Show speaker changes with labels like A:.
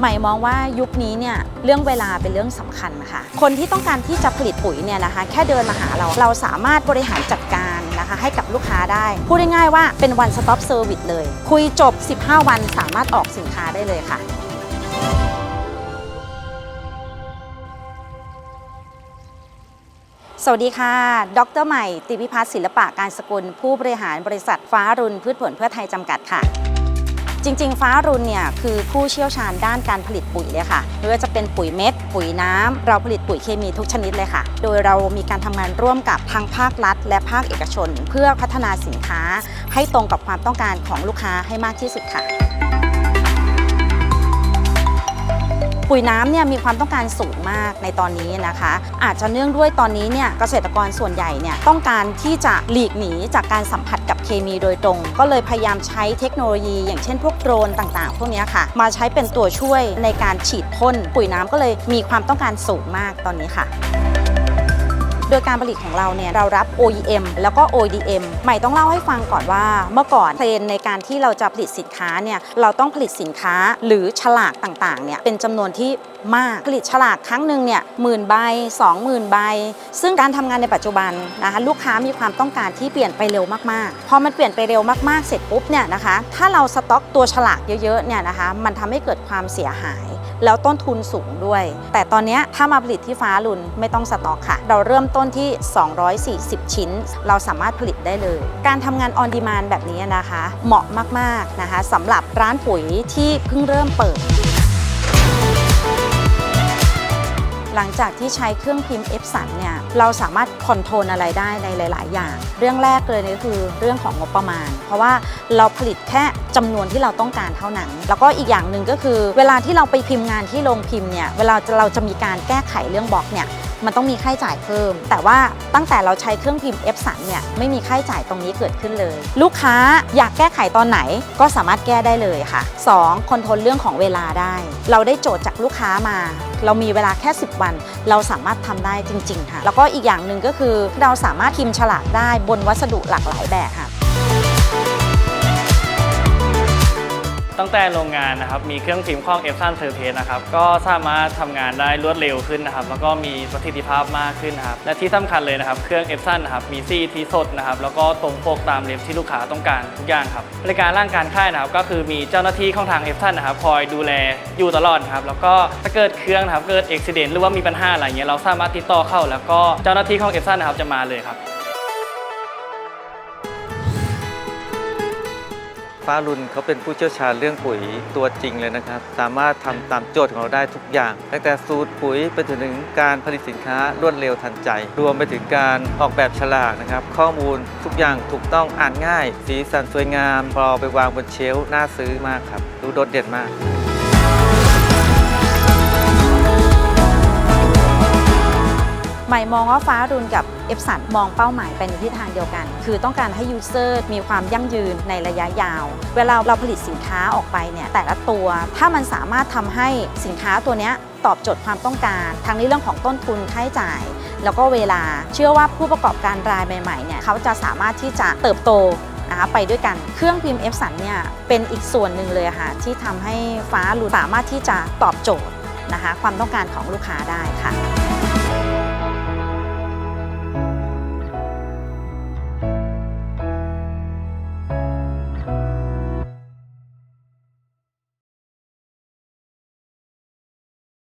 A: ใหม่มองว่ายุคนี้เนี่ยเรื่องเวลาเป็นเรื่องสำคัญค่ะคนที่ต้องการที่จะผลิตปุ๋ยเนี่ยนะคะ แค่เดินมาหาเราเราสามารถบริหารจัดการนะคะ ให้กับลูกค้าได้ พูดง่ายๆว่าเป็น one stop service เลย คุยจบ 15 วันสามารถออกสินค้าได้เลยค่ะสวัสดีค่ะ ดรใหม่ ติพิพัฒน์ศิลปะการสกุล ผู้บริหารบริษัทฟ้ารุ่นพืชผลเพื่อไทยจำกัดค่ะ จริง ๆ ฟ้ารุ่นเนี่ยคือผู้เชี่ยวชาญด้านการผลิตปุ๋ยเลยค่ะไม่ว่าจะเป็นปุ๋ยเม็ด ปุ๋ยน้ำเราผลิตปุ๋ยเคมีทุกชนิดเลยค่ะ โดยเรามีการทำงานร่วมกับทางภาครัฐ และภาคเอกชน เพื่อพัฒนาสินค้าให้ตรงกับความต้องการของลูกค้าให้มากที่สุดค่ะ ปุ๋ยน้ำเนี่ยมีความต้องการสูงมากในตอนนี้นะคะ อาจจะเนื่องด้วยตอนนี้เนี่ยเกษตรกรส่วนใหญ่เนี่ยต้องการที่จะหลีกหนีจากการสัมผัสกับเคมีโดยตรง ก็เลยพยายามใช้เทคโนโลยี อย่างเช่นพวกโดรนต่างๆ พวกนี้ค่ะ มาใช้เป็นตัวช่วยในการฉีดพ่นปุ๋ยน้ำก็เลยมีความต้องการสูงมากตอนนี้ค่ะ โดยการผลิตของเราเนี่ยเรารับ OEM แล้วก็ ODM ใหม่ต้องเล่าให้ฟังก่อนว่า เมื่อก่อนเทรนในการที่เราจะผลิตสินค้าเนี่ยเราต้องผลิตสินค้าหรือฉลากต่างๆเนี่ยเป็นจำนวนที่มากผลิตฉลากครั้งหนึ่งเนี่ยหมื่นใบ20,000ใบซึ่งการทำงานในปัจจุบันนะคะลูกค้ามีความต้องการที่เปลี่ยนไปเร็วมากๆพอมันเปลี่ยนไปเร็วมากๆเสร็จปุ๊บเนี่ยนะคะถ้าเราสต็อกตัวฉลากเยอะๆเนี่ยนะคะมันทำให้เกิดความเสียหาย แล้วต้นทุนสูงด้วย แต่ตอนนี้ถ้ามาผลิตที่ฟ้าลุนไม่ต้องสต็อกค่ะ เราเริ่มต้นที่ 240 ชิ้น เราสามารถผลิตได้เลย การทำงานออนดีมานแบบนี้นะคะ เหมาะมากๆนะคะสำหรับร้านปุ๋ยที่เพิ่งเริ่มเปิด หลังจากที่ใช้เครื่องพิมพ์ F สันเนี่ยเราสามารถคอนโทรลอะไรได้ในหลาย ๆ อย่าง เรื่องแรกเลยก็คือเรื่องของงบประมาณ เพราะว่าเราผลิตแค่จำนวนที่เราต้องการเท่านั้น แล้วก็อีกอย่างหนึ่งก็คือ เวลาที่เราไปพิมพ์งานที่โรงพิมพ์เนี่ยเวลาเราจะมีการแก้ไขเรื่องบล็อกเนี่ยมันต้องมีค่าใช้จ่ายเพิ่ม แต่ว่าตั้งแต่เราใช้เครื่องพิมพ์ F สันเนี่ยไม่มีค่าใช้จ่ายตรงนี้เกิดขึ้นเลย ลูกค้าอยากแก้ไขตอนไหนก็สามารถแก้ได้เลยค่ะ 2. คอนโทรลเรื่องของเวลาได้ เราได้โจทย์จากลูกค้ามา เรามีเวลาแค่ 10 วัน เราสามารถทำได้จริง ๆ ค่ะ แล้วก็อีกอย่างหนึ่งก็คือเราสามารถพิมพ์ฉลากได้บนวัสดุหลากหลายแบบค่ะ
B: ตั้งแต่โรงงานนะครับมีเครื่องพิมพ์ข้อง e p s o n Surface นะครับก็สามารถทำงานได้รวดเร็วขึ้นนะครับแล้วก็มีประสิทธิภาพมากขึ้นครับและที่สำคัญเลยนะครับเครื่อง e p s o n นนะครับมีซี่ที่สดนะครับแล้วก็ตรงปกตามเล็บที่ลูกค้าต้องการทุกอย่างครับบริการร่างการค่ายนะครับก็คือมีเจ้าหน้าที่ของทาง e p s o n นนะครับคอยดูแลอยู่ตลอดครับแล้วก็ถ้าเกิดเครื่องนะครับเกิดอุบิเหตุหรือว่ามีปัญหาอะไรเงี้ยเราสามารถติดต่อเข้า แล้วก็เจ้าหน้าที่ของ e p s o n นะครับจะมาเลยครับ
C: ฟ้ารุนเขาเป็นผู้เชี่ยวชาญเรื่องปุ๋ยตัวจริงเลยนะครับ สามารถทำตามโจทย์ของเราได้ทุกอย่าง ตั้งแต่สูตรปุ๋ยไปจนถึงการผลิตสินค้ารวดเร็วทันใจ รวมไปถึงการออกแบบฉลากนะครับ ข้อมูลทุกอย่างถูกต้องอ่านง่าย สีสันสวยงามพอไปวางบนเชลฟ์น่าซื้อมากครับ ดูโดดเด่นมาก
A: ใหม่มองว่าฟ้ารุ่นกับ F สันมองเป้าหมายไปในทิศทางเดียวกัน คือต้องการให้ยูเซอร์มีความยั่งยืนในระยะยาว เวลาเราผลิตสินค้าออกไปเนี่ยแต่ละตัว ถ้ามันสามารถทำให้สินค้าตัวนี้ตอบโจทย์ความต้องการ ทั้งในเรื่องของต้นทุนค่าใช้จ่าย แล้วก็เวลาเชื่อว่าผู้ประกอบการรายใหม่ๆเนี่ยเขาจะสามารถที่จะเติบโตนะคะไปด้วยกัน เครื่องพิมพ์ F สันเนี่ยเป็นอีกส่วนหนึ่งเลยค่ะที่ทำให้ฟ้ารุ่นสามารถที่จะตอบโจทย์นะคะความต้องการของลูกค้าได้ค่ะ